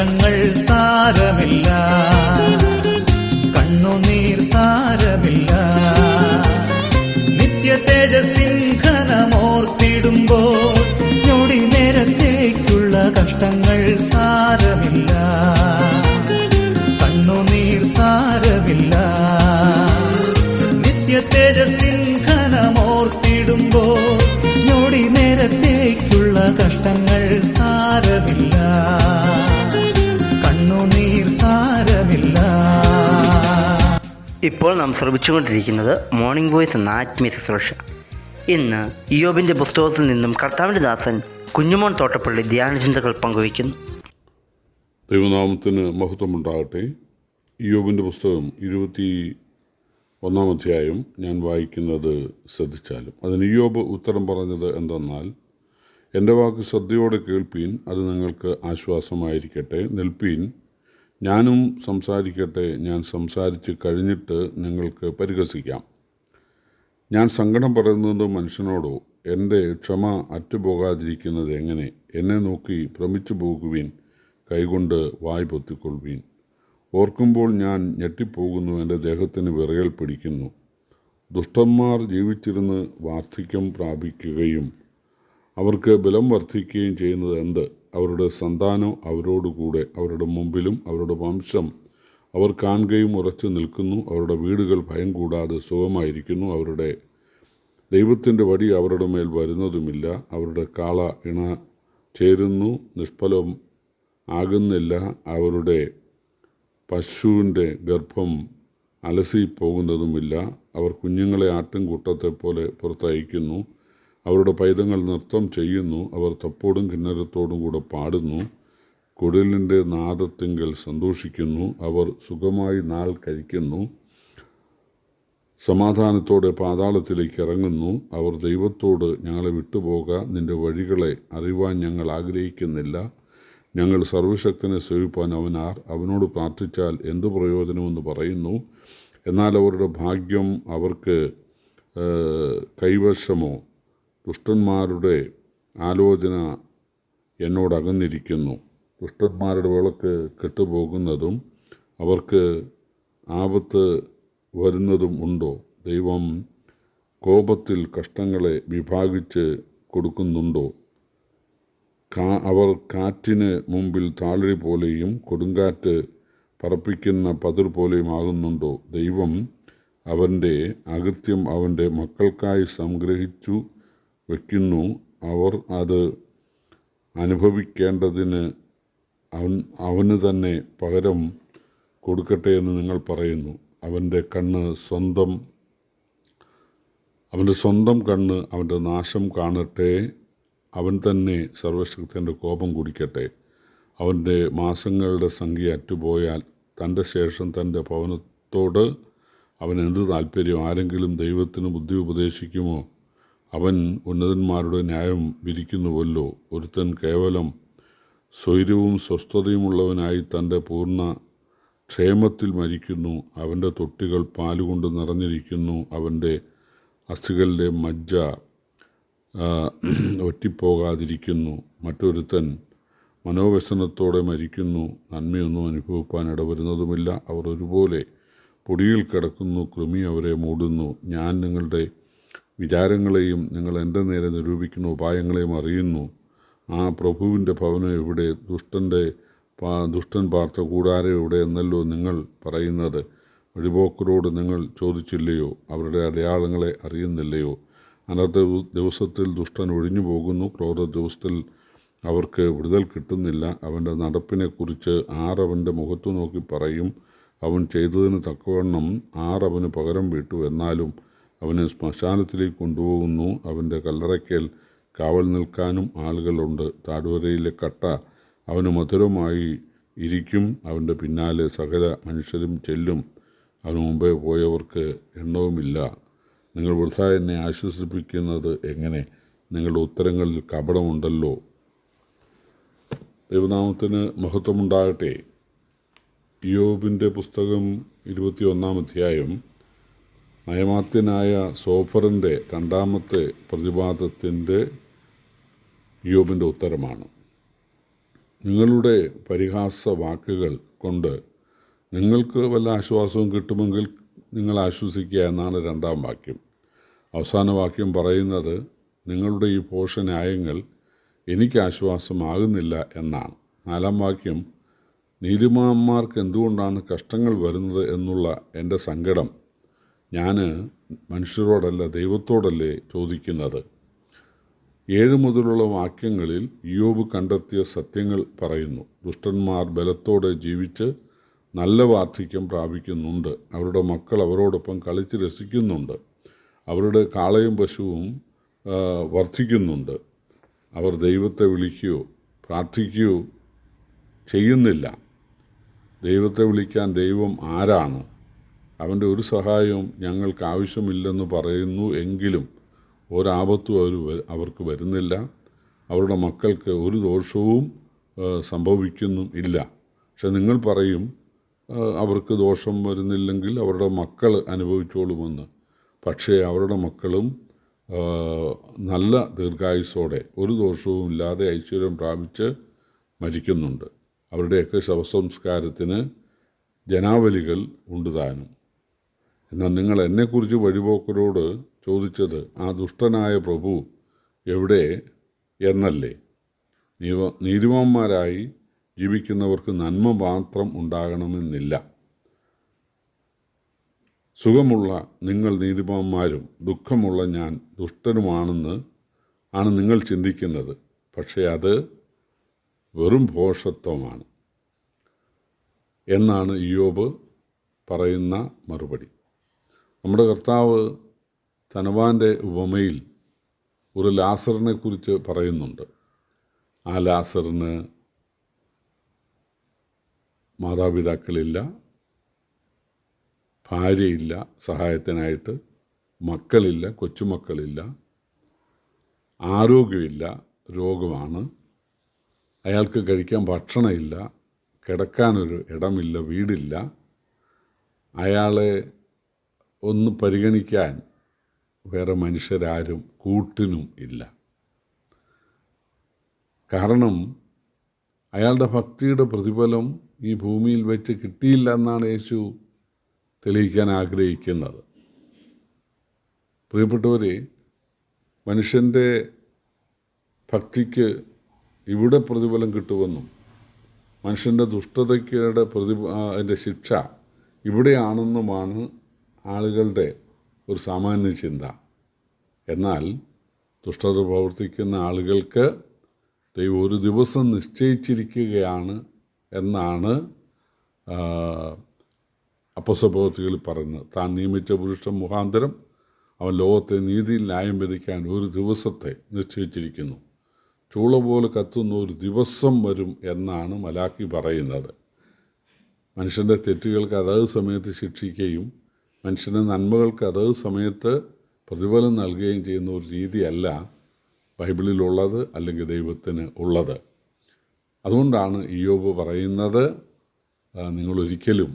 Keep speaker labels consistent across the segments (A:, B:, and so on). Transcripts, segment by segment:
A: കഷ്ടങ്ങൾ സാരമില്ല. കണ്ണുനീർ സാരമില്ല. നിത്യ തേജസ്സിൻ ഘനമോർത്തിടുമ്പോൾ ഞൊടി നേരത്തേക്കുള്ള കഷ്ടങ്ങൾ സാരമില്ല.
B: ഇപ്പോൾ നാം ശ്രമിച്ചുകൊണ്ടിരിക്കുന്നത് മോർണിംഗ് വോയിസ് എന്ന ആത്മീയ ശുശ്രൂഷ. ഇന്ന് ഇയോബിന്റെ പുസ്തകത്തിൽ നിന്നും കർത്താവിന്റെ ദാസൻ കുഞ്ഞുമോൻ തോട്ടപ്പള്ളി ധ്യാനചിന്തകൾ പങ്കുവയ്ക്കുന്നു.
C: ദൈവനാമത്തിന് മഹത്വമുണ്ടാകട്ടെ. ഇയോബിന്റെ പുസ്തകം ഇരുപത്തി ഒന്നാം അധ്യായം ഞാൻ വായിക്കുന്നത് ശ്രദ്ധിച്ചാലും. അതിന് ഇയോബ് ഉത്തരം പറഞ്ഞത് എന്തെന്നാൽ എന്റെ വാക്ക് ശ്രദ്ധയോടെ കേൾപ്പീൻ അത് നിങ്ങൾക്ക് ആശ്വാസമായിരിക്കട്ടെ. നിൽപ്പീൻ ഞാനും സംസാരിക്കട്ടെ ഞാൻ സംസാരിച്ച് കഴിഞ്ഞിട്ട് നിങ്ങൾക്ക് പരിഹസിക്കാം. ഞാൻ സങ്കടം പറയുന്നത് മനുഷ്യനോടോ എന്റെ ക്ഷമ അറ്റുപോകാതിരിക്കുന്നത് എങ്ങനെ? എന്നെ നോക്കി ഭ്രമിച്ചു പോകുവീൻ കൈകൊണ്ട് വായ് പൊത്തിക്കൊള്ളുവീൻ. ഓർക്കുമ്പോൾ ഞാൻ ഞെട്ടിപ്പോകുന്നു എന്റെ ദേഹത്തിന് വിറകൽ പിടിക്കുന്നു. ദുഷ്ടന്മാർ ജീവിച്ചിരുന്ന് വാർദ്ധക്യം പ്രാപിക്കുകയും അവർക്ക് ബലം വർദ്ധിക്കുകയും ചെയ്യുന്നത് എന്ത്? അവരുടെ സന്താനം അവരോടുകൂടെ അവരുടെ മുമ്പിലും അവരുടെ വംശം അവർ കാണുകയും ഉറച്ചു നിൽക്കുന്നു. അവരുടെ വീടുകൾ ഭയം കൂടാതെ സുഖമായിരിക്കുന്നു. അവരുടെ ദൈവത്തിന്റെ വടി അവരുടെ മേൽ വരുന്നതുമില്ല. അവരുടെ കാള ഇണ ചേരുന്നു. നിഷ്ഫലം ആകുന്നില്ല. അവരുടെ പശുവിന്റെ ഗർഭം അലസി പോകുന്നതുമില്ല അവർ കുഞ്ഞുങ്ങളെ ആട്ടിൻകൂട്ടത്തെ പോലെ പുറത്തയക്കുന്നു. അവരുടെ പൈതങ്ങൾ നൃത്തം ചെയ്യുന്നു. അവർ തപ്പോടും കിന്നരത്തോടും കൂടെ പാടുന്നു. കുടിലിന്റെ നാദത്തിങ്കൽ സന്തോഷിക്കുന്നു. അവർ സുഖമായി നാൾ കഴിക്കുന്നു. സമാധാനത്തോടെ പാതാളത്തിലേക്ക് ഇറങ്ങുന്നു. അവർ ദൈവത്തോട് ഞങ്ങളെ വിട്ടുപോക. നിന്റെ വഴികളെ അറിയുവാൻ ഞങ്ങൾ ആഗ്രഹിക്കുന്നില്ല. ഞങ്ങൾ സർവശക്തനെ സേവിപ്പാൻ അവനാർ. അവനോട് പ്രാർത്ഥിച്ചാൽ എന്തു പ്രയോജനമെന്ന് പറയുന്നു. എന്നാൽ അവരുടെ ഭാഗ്യം അവർക്ക് കൈവശമോ? ദുഷ്ടന്മാരുടെ ആലോചന എന്നോടകന്നിരിക്കുന്നു ദുഷ്ടന്മാരുടെ വിളക്ക് കെട്ടുപോകുന്നതും അവർക്ക് ആപത്ത് വരുന്നതും ഉണ്ടോ? ദൈവം കോപത്തിൽ കഷ്ടങ്ങളെ വിഭാഗിച്ച് കൊടുക്കുന്നുണ്ടോ? കാ അവർ കാറ്റിന് മുമ്പിൽ താളിരി പോലെയും കൊടുങ്കാറ്റ് പറപ്പിക്കുന്ന പതിർ പോലെയും ആകുന്നുണ്ടോ? ദൈവം അവന്റെ അകൃത്യം അവന്റെ മക്കൾക്കായി സംഗ്രഹിച്ചു വയ്ക്കുന്നു. അവർ അത് അനുഭവിക്കേണ്ടതിന് അവൻ അവന് തന്നെ പകരം കൊടുക്കട്ടെ എന്ന് നിങ്ങൾ പറയുന്നു. അവന്റെ കണ്ണ് സ്വന്തം അവന്റെ സ്വന്തം കണ്ണ് അവന്റെ നാശം കാണട്ടെ. അവൻ തന്നെ സർവശക്തന്റെ കോപം കുടിക്കട്ടെ. അവന്റെ മാസങ്ങളുടെ സംഖ്യ അറ്റുപോയാൽ തന്റെ ശേഷം തന്റെ ഭവനത്തോട് അവൻ എന്ത് താല്പര്യം ആരെങ്കിലും ദൈവത്തിന് ബുദ്ധി ഉപദേശിക്കുമോ? അവൻ ഉന്നതന്മാരുടെ ന്യായം വിധിക്കുന്നുവല്ലോ. ഒരുത്തൻ കേവലം സ്വൈര്യവും സ്വസ്ഥതയുമുള്ളവനായി തന്റെ പൂർണ ക്ഷേമത്തിൽ മരിക്കുന്നു. അവന്റെ തൊട്ടികൾ പാലുകൊണ്ട് നിറഞ്ഞിരിക്കുന്നു. അവന്റെ അസ്ഥികളിലെ മജ്ജ ഒറ്റിപ്പോകാതിരിക്കുന്നു. മറ്റൊരുത്തൻ മനോവ്യസനത്തോടെ മരിക്കുന്നു. നന്മയൊന്നും അനുഭവിക്കാൻ ഇടവരുന്നതുമില്ല. അവർ ഒരുപോലെ പൊടിയിൽ കിടക്കുന്നു. കൃമി അവരെ മൂടുന്നു. ഞാൻ നിങ്ങളുടെ വിചാരങ്ങളെയും നിങ്ങൾ എന്റെ നേരെ നിരൂപിക്കുന്ന ഉപായങ്ങളെയും അറിയുന്നു. ആ പ്രഭുവിന്റെ ഭവനം എവിടെ? ദുഷ്ടന്റെ ദുഷ്ടൻ പാർത്ത കൂടാരം എവിടെ എന്നല്ലോ നിങ്ങൾ പറയുന്നത്. വഴിപോക്കരോട് നിങ്ങൾ ചോദിച്ചില്ലയോ? അവരുടെ അടയാളങ്ങളെ അറിയുന്നില്ലയോ? അനർത്ഥ ദിവസത്തിൽ ദുഷ്ടൻ ഒഴിഞ്ഞു പോകുന്നു ക്രോധ ദിവസത്തിൽ അവർക്ക് വിടുതൽ കിട്ടുന്നില്ല. അവന്റെ നടപ്പിനെക്കുറിച്ച് ആറവന്റെ മുഖത്തു നോക്കി പറയും. അവൻ ചെയ്തതിന് തക്കവണ്ണം ആറവന് പകരം വീട്ടു. എന്നാലും അവനെ ശ്മശാനത്തിലേക്ക് കൊണ്ടുപോകുന്നു. അവന്റെ കല്ലറയ്ക്കൽ കാവൽ നിൽക്കാനും ആളുകളുണ്ട്. താഴ്വരയിലെ കട്ട അവന് മധുരമായി ഇരിക്കും. അവന്റെ പിന്നാലെ സകല മനുഷ്യരും ചെല്ലും. അവന് മുമ്പേ പോയവർക്ക് എണ്ണവുമില്ല. നിങ്ങൾ വൃഥ എന്നെ ആശ്വസിപ്പിക്കുന്നത് എങ്ങനെ? നിങ്ങളുടെ ഉത്തരങ്ങളിൽ കപടമുണ്ടല്ലോ. ദൈവനാമത്തിന് മഹത്വമുണ്ടാകട്ടെ. യോബിന്റെ പുസ്തകം ഇരുപത്തിയൊന്നാം അധ്യായം. നയമാത്യനായ സോഫറിന്റെ രണ്ടാമത്തെ പ്രതിപാദത്തിന്റെ യോബിന്റെ ഉത്തരമാണ്. നിങ്ങളുടെ പരിഹാസ വാക്കുകൾ കൊണ്ട് നിങ്ങൾക്ക് വല്ല ആശ്വാസവും കിട്ടുമെങ്കിൽ നിങ്ങൾ ആശ്വസിക്കുക എന്നാണ് രണ്ടാം വാക്യം. അവസാന വാക്യം പറയുന്നത് നിങ്ങളുടെ ഈ പോഷ ന്യായങ്ങൾ എനിക്ക് ആശ്വാസമാകുന്നില്ല എന്നാണ്. നാലാം വാക്യം നീതിമാന്മാർക്ക് എന്തുകൊണ്ടാണ് കഷ്ടങ്ങൾ വരുന്നത് എന്നുള്ള എന്റെ സങ്കടം ഞാൻ മനുഷ്യരോടല്ല ദൈവത്തോടല്ലേ ചോദിക്കുന്നത്. ഏഴ് മുതലുള്ള വാക്യങ്ങളിൽ യോബ് കണ്ടെത്തിയ സത്യങ്ങൾ പറയുന്നു. ദുഷ്ടന്മാർ ബലത്തോടെ ജീവിച്ച് നല്ല വാർദ്ധക്യം പ്രാപിക്കുന്നുണ്ട്. അവരുടെ മക്കൾ അവരോടൊപ്പം കളിച്ച് രസിക്കുന്നുണ്ട്. അവരുടെ കാളയും പശുവും വർദ്ധിക്കുന്നുണ്ട്. അവർ ദൈവത്തെ വിളിക്കുകയോ പ്രാർത്ഥിക്കുകയോ ചെയ്യുന്നില്ല. ദൈവത്തെ വിളിക്കാൻ ദൈവം ആരാണ്? അവന്റെ ഒരു സഹായവും ഞങ്ങൾക്ക് ആവശ്യമില്ലെന്ന് പറയുന്നു എങ്കിലും ഒരാപത്തും അവർ അവർക്ക് വരുന്നില്ല. അവരുടെ മക്കൾക്ക് ഒരു ദോഷവും സംഭവിക്കുന്നു ഇല്ല. പക്ഷെ നിങ്ങൾ പറയും അവർക്ക് ദോഷം വരുന്നില്ലെങ്കിൽ അവരുടെ മക്കൾ അനുഭവിച്ചോളുമെന്ന്. പക്ഷേ അവരുടെ മക്കളും നല്ല ദീർഘായുസോടെ ഒരു ദോഷവും ഇല്ലാതെ ഐശ്വര്യം പ്രാപിച്ച് മരിക്കുന്നുണ്ട്. അവരുടെയൊക്കെ ശവസംസ്കാരത്തിന് ജനാവലികൾ ഉണ്ട് താനും എന്നാൽ നിങ്ങൾ എന്നെക്കുറിച്ച് വഴിപോക്കരോട് ചോദിച്ചത് ആ ദുഷ്ടനായ പ്രഭു എവിടെ എന്നല്ലേ? നീവ നീതിമാന്മാരായി ജീവിക്കുന്നവർക്ക് നന്മ മാത്രം ഉണ്ടാകണമെന്നില്ല. സുഖമുള്ള നിങ്ങൾ നീതിമാന്മാരും ദുഃഖമുള്ള ഞാൻ ദുഷ്ടനുമാണെന്ന് ആണ് നിങ്ങൾ ചിന്തിക്കുന്നത്. പക്ഷേ അത് വെറും ഭോഷത്വമാണ് എന്നാണ് ഇയോബ് പറയുന്ന മറുപടി. നമ്മുടെ കർത്താവ് ധനവാന്റെ ഉപമയിൽ ഒരു ലാസറിനെ കുറിച്ച് പറയുന്നുണ്ട്. ആ ലാസറിന് മാതാപിതാക്കളില്ല ഭാര്യയില്ല സഹായത്തിനായിട്ട് മക്കളില്ല കൊച്ചുമക്കളില്ല ആരോഗ്യമില്ല രോഗമാണ്. അയാൾക്ക് കഴിക്കാൻ ഭക്ഷണമില്ല കിടക്കാനൊരു ഇടമില്ല വീടില്ല. അയാളെ ഒന്ന് പരിഗണിക്കാൻ വേറെ മനുഷ്യരാരും കൂട്ടിനും ഇല്ല. കാരണം അയാളുടെ ഭക്തിയുടെ പ്രതിഫലം ഈ ഭൂമിയിൽ വെച്ച് കിട്ടിയില്ല എന്നാണ് യേശു തെളിയിക്കാൻ ആഗ്രഹിക്കുന്നത്. പ്രിയപ്പെട്ടവരെ മനുഷ്യന്റെ ഭക്തിക്ക് ഇവിടെ പ്രതിഫലം കിട്ടുമെന്നും മനുഷ്യന്റെ ദുഷ്ടതയ്ക്കുടെ പ്രതി അതിന്റെ ശിക്ഷ ഇവിടെയാണെന്നുമാണ് ആളുകളുടെ ഒരു സാമാന്യ ചിന്ത. എന്നാൽ ദുഷ്ടത പ്രവർത്തിക്കുന്ന ആളുകൾക്ക് ദൈവം ഒരു ദിവസം നിശ്ചയിച്ചിരിക്കുകയാണ് എന്നാണ് അപ്പസപ്രവർത്തികളിൽ പറയുന്നത്. താൻ നിയമിച്ച പുരുഷൻ മുഖാന്തരം അവൻ ലോകത്തെ നീതിയിൽ ന്യായം വിധിക്കാൻ ഒരു ദിവസത്തെ നിശ്ചയിച്ചിരിക്കുന്നു. ചൂള പോലെ കത്തുന്ന ഒരു ദിവസം വരും എന്നാണ് മലാക്കി പറയുന്നത്. മനുഷ്യന്റെ തെറ്റുകൾക്ക് അതത് സമയത്ത് ശിക്ഷിക്കുകയും മനുഷ്യന്റെ നന്മകൾക്ക് അതത് സമയത്ത് പ്രതിഫലം നൽകുകയും ചെയ്യുന്ന ഒരു രീതിയല്ല ബൈബിളിലുള്ളത് അല്ലെങ്കിൽ ദൈവത്തിന് ഉള്ളത്. അതുകൊണ്ടാണ് ഇയോബ് പറയുന്നത് നിങ്ങളൊരിക്കലും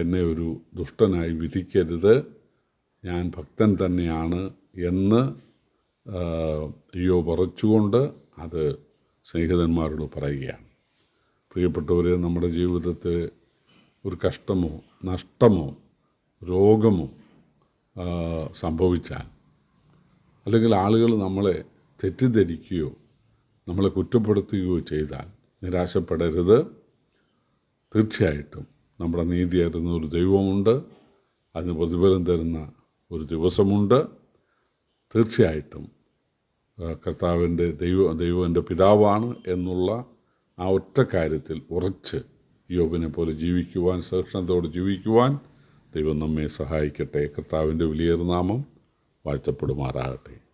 C: എന്നെ ഒരു ദുഷ്ടനായി വിധിക്കരുത് ഞാൻ ഭക്തൻ തന്നെയാണ് എന്ന് ഇയോബ് ഉറച്ചുകൊണ്ട് അത് സ്നേഹിതന്മാരോട് പറയുകയാണ്. പ്രിയപ്പെട്ടവരെ നമ്മുടെ ജീവിതത്തിൽ ഒരു കഷ്ടമോ നഷ്ടമോ രോഗമോ സംഭവിച്ചാൽ. അല്ലെങ്കിൽ ആളുകൾ നമ്മളെ തെറ്റിദ്ധരിക്കുകയോ നമ്മളെ കുറ്റപ്പെടുത്തുകയോ ചെയ്താൽ നിരാശപ്പെടരുത്. തീർച്ചയായിട്ടും നമ്മുടെ നീതി തരുന്ന ഒരു ദൈവമുണ്ട്. അതിന് പ്രതിഫലം തരുന്ന ഒരു ദിവസമുണ്ട്. തീർച്ചയായിട്ടും കർത്താവിന്റെ ദൈവ ദൈവന്റെ പിതാവാണ് എന്നുള്ള ആ ഒറ്റ കാര്യത്തിൽ ഉറച്ച് യോബിനെ പോലെ ജീവിക്കുവാൻ സഹിഷ്ണുതയോടെ ജീവിക്കുവാൻ ദൈവം നമ്മെ സഹായിക്കട്ടെ. കർത്താവിന്റെ വലിയൊരു നാമം വാഴ്ത്തപ്പെടുമാറാകട്ടെ.